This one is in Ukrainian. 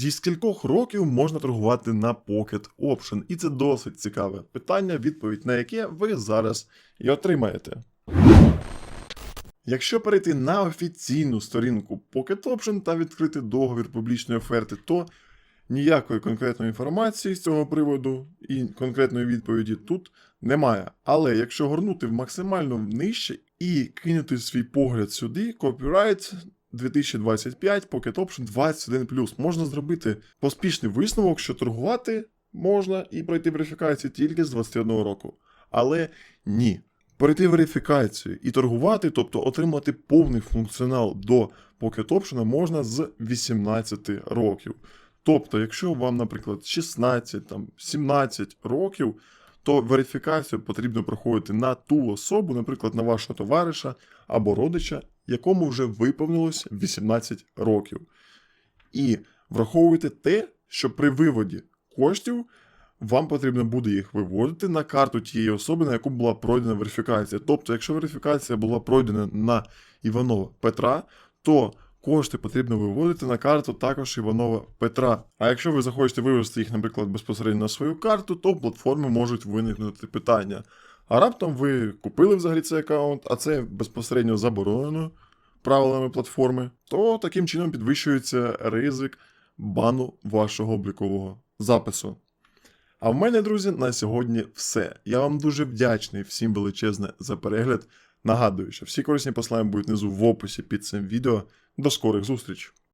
зі скількох років можна торгувати на Pocket Option? І це досить цікаве питання, відповідь на яке ви зараз і отримаєте. Якщо перейти на офіційну сторінку Pocket Option та відкрити договір публічної оферти, то ніякої конкретної інформації з цього приводу і конкретної відповіді тут немає. Але якщо горнути в максимально нижче і кинути свій погляд сюди, Copyright 2025 Pocket Option 21 можна зробити поспішний висновок, що торгувати можна і пройти верифікацію тільки з 21 року. Але ні. Перейти верифікацію і торгувати, тобто отримати повний функціонал до Pocket Option можна з 18 років. Тобто, якщо вам, наприклад, 16, там, 17 років, то верифікацію потрібно проходити на ту особу, наприклад, на вашого товариша або родича, якому вже виповнилось 18 років. І враховуйте те, що при виводі коштів вам потрібно буде їх виводити на карту тієї особи, на яку була пройдена верифікація. Тобто, якщо верифікація була пройдена на Іванова Петра, то кошти потрібно виводити на карту також Іванова Петра. А якщо ви захочете вивести їх, наприклад, безпосередньо на свою карту, то в платформі можуть виникнути питання. А раптом ви купили взагалі цей аккаунт, а це безпосередньо заборонено правилами платформи, то таким чином підвищується ризик бану вашого облікового запису. А в мене, друзі, на сьогодні все. Я вам дуже вдячний всім величезне за перегляд. Нагадую, що всі корисні послання будуть внизу в описі під цим відео. До скорих зустріч!